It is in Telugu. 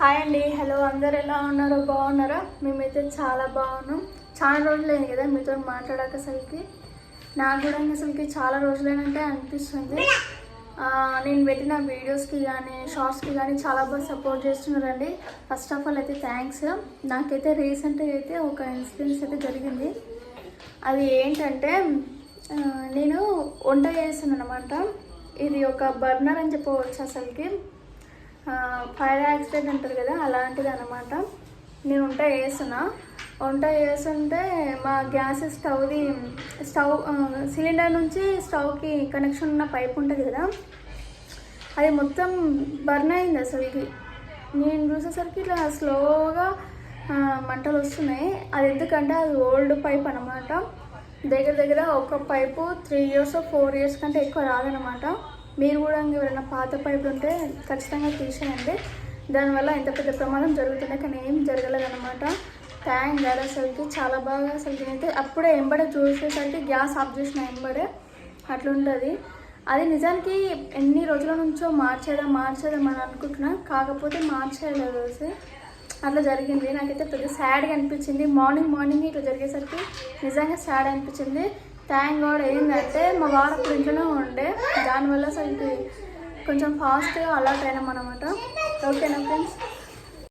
హాయ్ అండి. హలో అందరు ఎలా ఉన్నారో? బాగున్నారా? మేమైతే చాలా బాగున్నాం. చాలా రోజులైంది కదా మీతో మాట్లాడాక అసలుకి. నాకు కూడా అసలుకి చాలా రోజులైనంటే అనిపిస్తుంది. నేను పెట్టిన వీడియోస్కి కానీ షార్ట్స్కి కానీ చాలా బాగా సపోర్ట్ చేస్తున్నారండి. ఫస్ట్ ఆఫ్ ఆల్ అయితే థ్యాంక్స్ నాకైతే రీసెంట్గా అయితే ఒక ఇన్సిడెన్స్ అయితే జరిగింది. అది ఏంటంటే నేను వంట చేస్తున్నాను అనమాట ఇది ఒక బర్నర్ అని చెప్పవచ్చు అసలుకి. ఫైర్ యాక్సిడెంట్ అంటారు కదా అలాంటిది అనమాట నేను వంట చేస్తున్నా. వంట చేస్తుంటే మా గ్యాస్ స్టవ్ది స్టవ్ సిలిండర్ నుంచి స్టవ్కి కనెక్షన్ ఉన్న పైప్ ఉంటుంది కదా అది మొత్తం బర్న్ అయింది అసలుకి. నేను చూసేసరికి ఇట్లా స్లోగా మంటలు వస్తున్నాయి. అది ఎందుకంటే అది ఓల్డ్ పైప్ అనమాట దగ్గర దగ్గర ఒక pipe three years four years కంటే ఎక్కువ రాదనమాట మీరు కూడా ఎవరైనా పాత పైపులు ఉంటే ఖచ్చితంగా తీసేయండి. దానివల్ల ఎంత పెద్ద ప్రమాదం జరుగుతుంది కానీ ఏం జరగలేదన్నమాట. థ్యాంక్ గారు అసలుకి చాలా బాగా అసలు అయితే అప్పుడే ఎంబడే చూసేసరికి గ్యాస్ ఆఫ్ చేసిన ఎంబడే అట్లుంటుంది. అది నిజానికి ఎన్ని రోజుల నుంచో మార్చేదా మార్చేదాం అని అనుకుంటున్నా. కాకపోతే మార్చేయలేదు అసలు. అట్లా జరిగింది. నాకైతే పెద్ద సాడ్గా అనిపించింది. మార్నింగ్ మార్నింగ్ ఇట్లా జరిగేసరికి నిజంగా సాడ్ అనిపించింది. థ్యాంక్ గాడ్ ఏంటంటే మా వారు అప్పుడు ఇంట్లోనే ఉండే. దానివల్ల అసలు కొంచెం ఫాస్ట్గా అలర్ట్ అయినాం అనమాట ఓకేనా ఫ్రెండ్స్